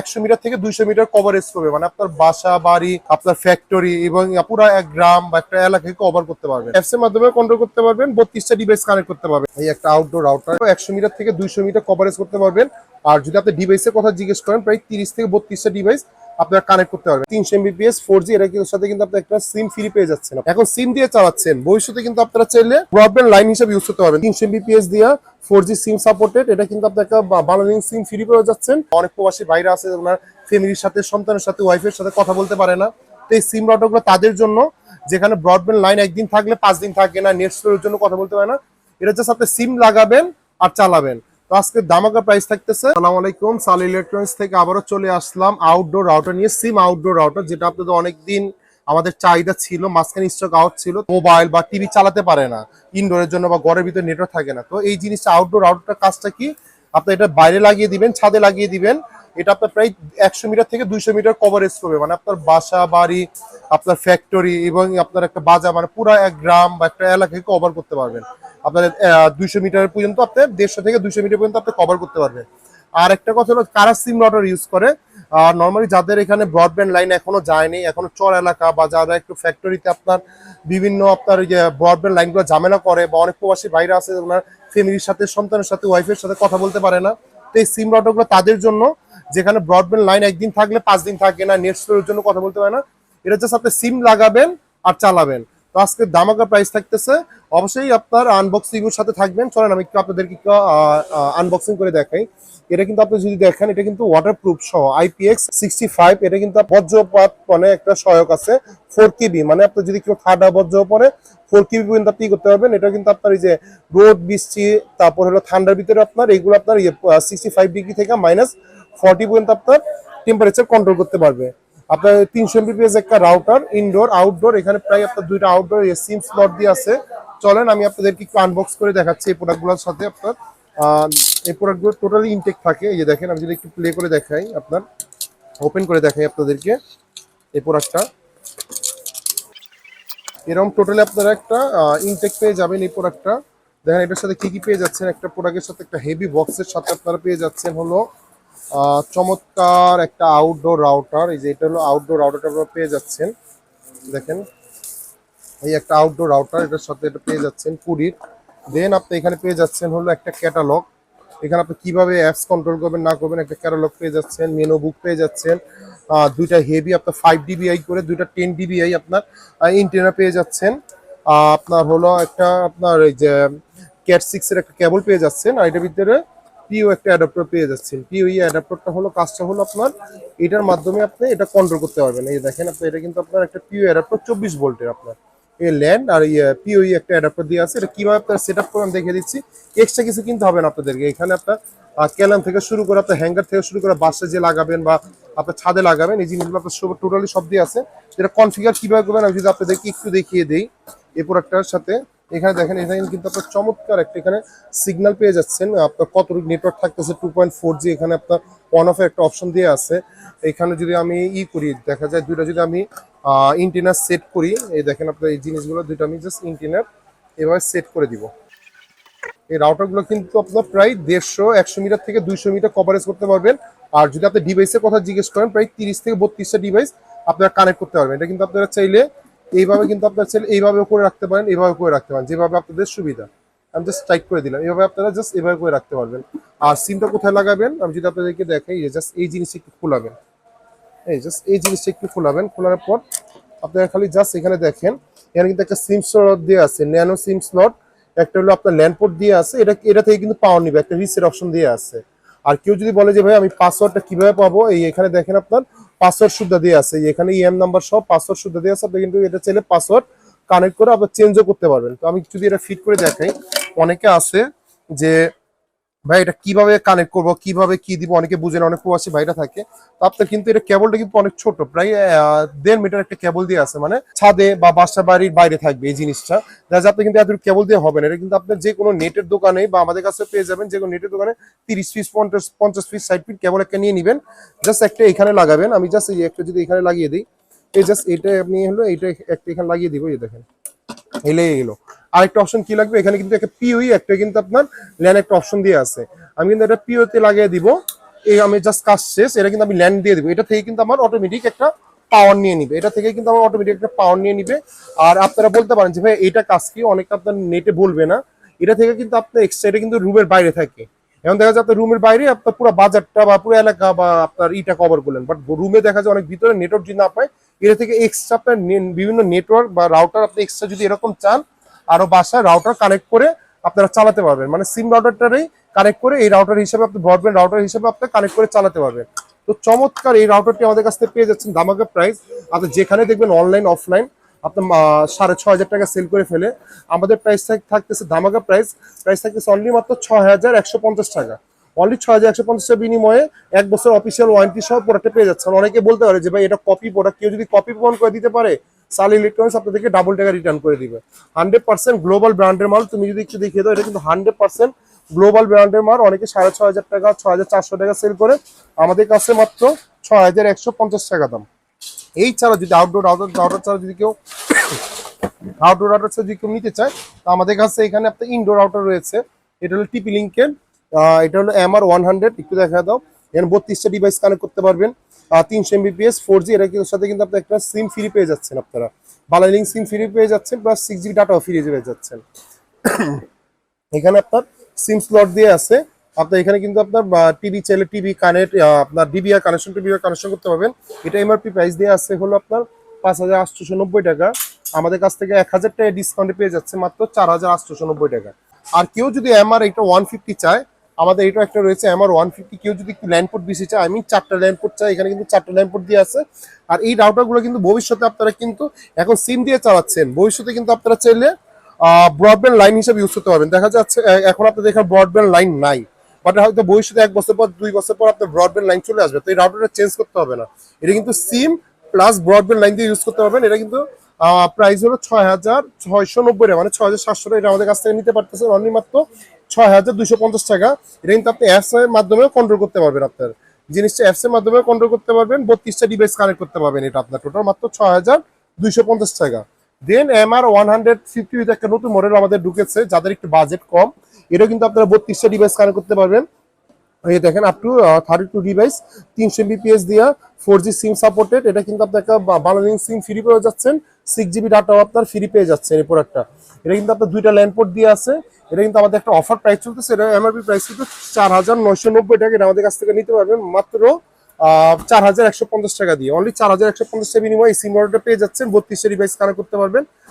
একশো মিটার থেকে দুইশো মিটার কভারেজ করবে। মানে আপনার বাসা, বাড়ি, আপনার ফ্যাক্টরি এবং পুরো এক গ্রাম বা একটা এলাকাকে কভার করতে পারবেন। অ্যাপস এর মাধ্যমে কন্ট্রোল করতে পারবেন, বত্রিশটা ডিভাইস কানেক্ট করতে পারবেন। এই একটা আউটডোর আউটার একশো মিটার থেকে দুইশো মিটার কভারেজ করতে পারবেন। আর যদি আপনি ডিভাইসের কথা জিজ্ঞেস করেন, প্রায় তিরিশ থেকে বত্রিশটা ডিভাইস আপনারা কানেক্ট করতে পারবেন। তিনশো এমবিপিএস ফোর জি এটা সাথে কিন্তু আপনি একটা সিম ফ্রি পেয়ে যাচ্ছেন। এখন সিম দিয়ে চালাচ্ছেন, ভবিষ্যতে কিন্তু আপনারা চাইলে ব্রডব্যান্ড লাইন হিসেবে ইউজ করতে পারবেন। তিনশো এমবিপিএস দিয়ে ফোর জি সিম সাপোর্টেড এটা কিন্তু আপনি একটা বা- ভালো দিন সিম ফ্রি পেয়ে যাচ্ছেন। অনেক প্রবাসী বাইরে আছে, ওনার ফ্যামিলির সাথে, সন্তানের সাথে ওয়াইফের সাথে কথা বলতে পারে না। তো এই সিম রাউটারগুলো তাদের জন্য, যেখানে ব্রডব্যান্ড লাইন একদিন থাকলে পাঁচ দিন থাকে না নেট স্টোরের জন্য কথা বলতে পারে না। এটা জাস্ট আপনি সিম লাগাবেন আর চালাবেন। তো আজকে দামাকা প্রাইস থাকতেছে। আসসালামু আলাইকুম সাল ইলেকট্রনিক্স থেকে আবারও চলে আসলাম আউটডোর রাউটার নিয়ে সিম আউটডোর রাউটার যেটা আপনাদের অনেকদিন আমাদের চাহিদা ছিল, মাঝখানে স্টক আউট ছিল। মোবাইল বা টিভি চালাতে পারে না ইনডোরের জন্য বা ঘরের ভিতরে নেটওয়ার্ক থাকে না। তো এই জিনিসটা আউটডোর রাউটারটার কাজটা কি? আপনি এটা বাইরে লাগিয়ে দিবেন, ছাদে লাগিয়ে দিবেন। এটা আপনার প্রায় একশো মিটার থেকে দুইশো মিটার কভারেজ করবে। মানে আপনার বাসা, বাড়ি আপনার ফ্যাক্টরি এবং আপনার একটা বাজার মানে পুরো এক গ্রাম বা একটা এলাকাকে কভার করতে পারবেন। আপনার দুইশো মিটার পর্যন্ত আপনি, দেড়শো থেকে দুইশো মিটার পর্যন্ত আপনি কভার করতে পারবেন। আর একটা কথা হলো, কারা সিম রাউটার ইউজ করে, আর নর্মালি যাদের এখানে ব্রডব্যান্ড লাইন এখনও যায়নি, এখনও চর এলাকা বা যারা একটু ফ্যাক্টরিতে আপনার বিভিন্ন আপনার যে ব্রডব্যান্ড লাইনগুলো ঝামেলা করে বা অনেক প্রবাসী বাইরে আছে, ওনার ফ্যামিলির সাথে, সন্তানের সাথে ওয়াইফের সাথে কথা বলতে পারে না। তো এই সিম রাউটারগুলো তাদের জন্য, যেখানে ব্রডব্যান্ড লাইন একদিন থাকলে পাঁচ দিন থাকে না নেট স্টোরের জন্য কথা বলতে পারে না এটা জাস্ট আপনি সিম লাগাবেন আর চালাবেন। তো আজকে দামাকা প্রাইস থাকতেছে। অবশ্যই আপনার আনবক্সিং এর সাথে থাকবেন। চলেন আমি আপনাদেরকে আনবক্সিং করে দেখাই। এটা কিন্তু আপনি যদি দেখেন, এটা কিন্তু ওয়াটারপ্রুফ সহ আইপিএক্স সিক্সটি ফাইভ এটা কিন্তু বজ্রপাত মানে একটা সহায়ক আছে ফোর কেবি মানে আপনি যদি কেউ ঠাডা বজ্র পরে ফোর কেবি পর্যন্ত আপনি করতে পারবেন। এটা কিন্তু আপনার এই যে রোদ, বৃষ্টি, তারপর হলো ঠান্ডার ভিতরে আপনার এইগুলো আপনার সিক্সটি ফাইভ ডিগ্রি থেকে মাইনাস ফর্টি পর্যন্ত আপনার টেম্পারেচার কন্ট্রোল করতে পারবে। আপনার তিনশো এমবিপিএস একটা রাউটার ইনডোর আউটডোর এখানে প্রায় আপনার দুইটা আউটডোর সিম স্লট দিয়ে আছে। চলেন, আমি আপনাদেরকে একটু আনবক্স করে দেখাচ্ছি এই প্রোডাক্টগুলোর সাথে আপনার। এই প্রোডাক্টগুলো টোটালি ইনটেক থাকে। এই দেখেন, আমি যদি একটু প্লে করে দেখাই আপনার। ওপেন করে দেখাই আপনাদেরকে এই প্রোডাক্টটা এরকম টোটালি আপনারা একটা ইনটেক পেয়ে যাবেন এই প্রোডাক্টটা দেখেন, এটার সাথে কি কি পেয়ে যাচ্ছেন? একটা প্রোডাক্টের সাথে একটা হেভি বক্সের সাথে আপনারা পেয়ে যাচ্ছেন হলো চমৎকার একটা আউটডোর রাউটার এই যে এটা হলো আউটডোর রাউটারটা আপনারা পেয়ে যাচ্ছেন। দেখেন, এই একটা আউটডোর রাউটার এটার সাথে এটা পেয়ে যাচ্ছেন কুড়ির। দেন আপনি এখানে পেয়ে যাচ্ছেন হলো একটা ক্যাটালগ এখানে আপনি কীভাবে অ্যাপস কন্ট্রোল করবেন, না করবেন, একটা ক্যাটালগ পেয়ে যাচ্ছেন মেনু বুক পেয়ে যাচ্ছেন। দুইটা হেভি আপনার ফাইভ ডিবিআই করে, দুইটা টেন ডিবিআই আপনার ইন্টেনা পেয়ে যাচ্ছেন। আপনার হলো একটা, আপনার এই যে ক্যাট সিক্স এর একটা কেবল পেয়ে যাচ্ছেন। আর এটার ভিতরে পিও একটা অ্যাডাপ্টার পেয়ে যাচ্ছেন। পিও এই অ্যাডাপ্টারটা হলো কাজটা হলো আপনার এটার মাধ্যমে আপনি এটা কন্ট্রোল করতে পারবেন। এই দেখেন আপনি, এটা কিন্তু আপনার একটা পিও অ্যাডাপ্টার চব্বিশ ভোল্টের আপনার। এই ল্যান্ড আর পিওই একটা অ্যাডাপ্টার দিয়ে আছে। এটা কীভাবে আপনার সেট আপ করবেন দেখে দিচ্ছি। এক্সট্রা কিছু কিনতে হবে না আপনাদেরকে। এখানে আপনার ক্যালাম থেকে শুরু করে আপনার হ্যাঙ্গার থেকে শুরু করে বাসে যে লাগাবেন বা আপনার ছাদে লাগাবেন, এই জিনিসগুলো আপনার সব টোটালি সব দিয়ে আছে। এটা কনফিগার কীভাবে করবেন আমি যদি আপনাদেরকে একটু দেখিয়ে দিই। এই প্রোডাক্টটার সাথে এখানে দেখেন, এখানে কিন্তু আপনার চমৎকার একটা এখানে সিগন্যাল পেয়ে যাচ্ছেন। আপনার কত নেটওয়ার্ক থাকতেছে? টু পয়েন্ট ফোর জি এখানে আপনার অন অফের একটা অপশন দিয়ে আছে। এখানে যদি আমি ই করি, দেখা যায় দুইটা যদি আমি ইন্টিনার সেট করি, এই দেখেন আপনার এই জিনিসগুলো দুইটা আমি জাস্ট ইন্টিনার এভাবে সেট করে দিব। এই রাউটারগুলো কিন্তু আপনার প্রায় দেড়শো, একশো মিটার থেকে দুইশো মিটার কভারেজ করতে পারবেন। আর যদি আপনি ডিভাইসের কথা জিজ্ঞেস করেন, প্রায় তিরিশ থেকে বত্রিশটা ডিভাইস আপনারা কানেক্ট করতে পারবেন। এটা কিন্তু আপনারা চাইলে এইভাবে কিন্তু আপনার চাইলে এইভাবে করে রাখতে পারেন, এইভাবে করে রাখতে পারেন, যেভাবে আপনাদের সুবিধা। আমি জাস্ট টাইপ করে দিলাম এইভাবে আপনারা জাস্ট এভাবে করে রাখতে পারবেন। আর সিমটা কোথায় লাগাবেন? আমি যদি আপনাদেরকে দেখাই জাস্ট এই জিনিসটা একটু খোলাবেন। এই জাস্ট এই জিনিসটা একটু খোলাবেন, খোলার পর আপনারা খালি জাস্ট এখানে দেখেন, এখানে কিন্তু একটা সিম স্লট দিয়ে আছে ন্যানো সিম স্লট একটা হলো আপনার ল্যান্ডপোর্ট দিয়ে আছে, এটা এটা থেকে কিন্তু পাওয়ার নিবে, একটা রিসেট অপশন দিয়ে আছে। আর কেউ যদি বলে যে, ভাই, আমি পাসওয়ার্ডটা কীভাবে পাবো? এই এখানে দেখেন আপনার পাসওয়ার্ড সুদ্ধা দিয়ে আছে। এখানে ইএম নাম্বার সব পাসওয়ার্ড সুদ্ধা দিয়ে আছে। আপনি কিন্তু এটা চাইলে পাসওয়ার্ড কানেক্ট করে আপনার চেঞ্জও করতে পারবেন। তো আমি যদি এটা ফিট করে দেখাই, অনেকে আছে যে ভাই, এটা কীভাবে কানেক্ট করব, কীভাবে কি দিব, অনেকে বুঝেন অনেক প্রবাসী ভাইরা থাকে। তো আপনার কিন্তু এটা কেবলটা কিন্তু অনেক ছোট, প্রায় দেড় মিটার একটা কেবল দিয়ে আছে মানে ছাদে বা বাসা বাড়ির বাইরে থাকবে এই জিনিসটা। যাচ্ছে আপনি কিন্তু এত কেবল দিয়ে হবে না, এটা কিন্তু আপনার যে কোনো নেটের দোকানে বা আমাদের কাছে পেয়ে যাবেন যে কোনো নেটের দোকানে তিরিশ পিস পঞ্চাশ পঞ্চাশ পিস ষাট পিস কেবল একটা নিয়ে নেবেন। জাস্ট একটা এখানে লাগাবেন, আমি জাস্ট একটা যদি এখানে লাগিয়ে দিই এই জাস্ট এটা আপনি হলো এইটা একটা এখানে লাগিয়ে দিব, এই দেখেন। এলে গেলো। আরেকটা অপশন কি লাগবে? এখানে কিন্তু একটা পিওই একটা কিন্তু আপনার ল্যান একটা অপশন দিয়ে আছে। আমি কিন্তু এটা পিওতে লাগিয়ে দিব। এই আমি জাস্ট কাজ শেষ, এটা কিন্তু আমি ল্যান্ড দিয়ে দিব। এটা থেকে কিন্তু আমার অটোমেটিক একটা পাওয়ার নিয়ে নিবে। এটা থেকে কিন্তু আমার অটোমেটিক একটা পাওয়ার নিয়ে নিবে। আর আপনারা বলতে পারেন যে, ভাই এটা কাজ কি? অনেকে আপনার নেটে বলবে না। এটা থেকে কিন্তু আপনার এক্সট্রা কিন্তু রুমের বাইরে থাকে। এখন দেখা যায় আপনার রুমের বাইরে আপনার পুরো বাজারটা বা পুরো এলাকা বা আপনার ইটা কভার করলেন। বাট রুমে দেখা যায় অনেক ভিতরে নেটওয়ার্ক যদি না পায় এটা থেকে এক্সট্রা আপনার বিভিন্ন নেটওয়ার্ক বা রাউটার আপনি এক্সট্রা যদি এরকম চান, আরও বাসায় রাউটার কানেক্ট করে আপনারা চালাতে পারবেন। মানে সিম রাউটারটারই কানেক্ট করে এই রাউটার হিসেবে আপনি ব্রডব্যান্ড রাউটার হিসেবে আপনি কানেক্ট করে চালাতে পারবেন। তো চমৎকার এই রাউটারটি আমাদের কাছ থেকে পেয়ে যাচ্ছেন দামাকা প্রাইস আপনি যেখানে দেখবেন অনলাইন অফলাইন আপনার সাড়ে ছ হাজার টাকা সেল করে ফেলে। আমাদের প্রাইস থাকতেছে ধামাকা প্রাইস প্রাইস থাকতেছে অনলি মাত্র ছয় হাজার একশো পঞ্চাশ টাকা। অনলি ছয় হাজার একশো পঞ্চাশ টাকা বিনিময়ে এক বছর অফিসিয়াল ওয়ারেন্টি সহ প্রোডাক্টটা পেয়ে যাচ্ছেন। অনেকে বলতে পারে যে ভাই, এটা কপি প্রোডাক্ট কেউ যদি কপি প্রমাণ করে দিতে পারে সাল ইলেকট্রনিক্স আপনাদেরকে ডাবল টাকা রিটার্ন করে দিবে। হান্ড্রেড পার্সেন্ট গ্লোবাল ব্র্যান্ডের মাল, তুমি যদি একটু দেখিয়ে দাও, এটা কিন্তু হান্ড্রেড পার্সেন্ট গ্লোবাল ব্র্যান্ডের মাল, অনেকে সাড়ে ছয় হাজার টাকা, ছয় হাজার চারশো টাকা সেল করে। আমাদের কাছে মাত্র ছয় হাজার একশো পঞ্চাশ টাকা দাম। এই ছাড়া যদি আউটডোর আউটডোর আউটডোর ছাড়া যদি কেউ আউটডোর আউটার যদি কেউ নিতে চায়, তো আমাদের কাছে এখানে আপনার ইনডোর আউটার রয়েছে। এটা হলো টিপি লিঙ্কের এটা হলো এমআর ওয়ান হান্ড্রেড একটু দেখা দাও। এখানে বত্রিশটা ডিভাইস কানেক্ট করতে পারবেন। তিনশো এমবিপিএস ফোর জি এটা সাথে কিন্তু আপনি একটা সিম ফ্রি পেয়ে যাচ্ছেন আপনারা। বালালিং সিম ফ্রি পেয়ে যাচ্ছেন প্লাস সিক্স জিবি ডাটাও ফ্রি পেয়ে যাচ্ছেন। এখানে আপনার সিম স্লট দিয়ে আছে। আপনার এখানে কিন্তু আপনার টিভি চাইলে টিভি কানেক্ট আপনার ডিবিআর কানেকশন টিভিআর কানেকশন করতে পারবেন। এটা এমআরপি প্রাইস দিয়ে আছে হলো আপনার পাঁচ হাজার আটশোশো নব্বই টাকা। আমাদের কাছ থেকে এক হাজার টাকা ডিসকাউন্টে পেয়ে যাচ্ছে মাত্র চার হাজার আটশোশো নব্বই টাকা। আর কেউ যদি এমআর এটা ওয়ান ফিফটি চায় আমাদের এটা একটা রয়েছে আমার ওয়ান ফিফটি কেউ যদি একটু ল্যান্ডপোর্ট বেশি চায় আমি চারটা ল্যান্ডপোর্ট চাই, এখানে কিন্তু চারটা ল্যান্ডপোর্ট দিয়ে আছে। আর এই রাউটারগুলো কিন্তু ভবিষ্যতে আপনারা কিন্তু এখন সিম দিয়ে চালাচ্ছেন। ভবিষ্যতে কিন্তু আপনারা চাইলে ব্রডব্যান্ড লাইন হিসেবে ইউজ করতে পারবেন। দেখা যাচ্ছে এখন আপনাদের এখানে ব্রডব্যান্ড লাইন নাই। বাট হয়তো ভবিষ্যতে এক বছর পর, দুই বছর পর আপনার ব্রডব্যান্ড লাইন চলে আসবে। তো এই রাউটারটা চেঞ্জ করতে হবে না। এটা কিন্তু সিম প্লাস ব্রডব্যান্ড লাইন দিয়ে ইউজ করতে পারবেন। এটা কিন্তু প্রাইস হলো ছয় হাজার ছয়শো নব্বই টাকা মানে ছয় হাজার সাতশো টাকা এটা আমাদের কাছ থেকে নিতে পারতেছেন অনলি মাত্র ছয় হাজার দুশো পঞ্চাশ টাকা। এটা কিন্তু আপনি অ্যাপস এর মাধ্যমে কন্ট্রোল করতে পারবেন আপনার। জিনিসটা অ্যাপস এর মাধ্যমে কন্ট্রোল করতে পারবেন, বত্রিশটা ডিভাইস কানেক্ট করতে পারবেন এটা আপনার টোটাল মাত্র ছয় হাজার দুইশো পঞ্চাশ টাকা। Then M R one hundred fifty একটা নতুন মডেল আমাদের ঢুকেছে, যাদের একটু বাজেট কম এটা কিন্তু আপনারা বত্রিশটা ডিভাইস কানেক্ট করতে পারবেন। এই দেখেন up to thirty two device তিনশো এমবিপিএস দিয়া ফোর জি সিম সাপোর্টেড, এটা কিন্তু আপনাকে বাংলাদেশ সিম ফ্রি পেয়ে যাচ্ছেন সিক্স জিবি ডাটাও আপনার ফ্রি পেয়ে যাচ্ছেন এই প্রোডাক্টটা এটা কিন্তু আপনার দুইটা ল্যান্ড পোর্ট দিয়ে আছে, এটা কিন্তু আমাদের একটা অফার প্রাইস চলতেছে, এটা এমআরপি প্রাইস কিন্তু চার হাজার নয়শো নব্বই টাকা এটা আমাদের কাছ থেকে নিতে পারবেন, মাত্র চার হাজার একশো পঞ্চাশ টাকা দিয়ে। অনলি চার হাজার একশো পঞ্চাশ টাকা বিনিময়ে এই সিম অর্ডারটা পেয়ে যাচ্ছেন বত্রিশটা ডিভাইস কানেক্ট করতে পারবেন।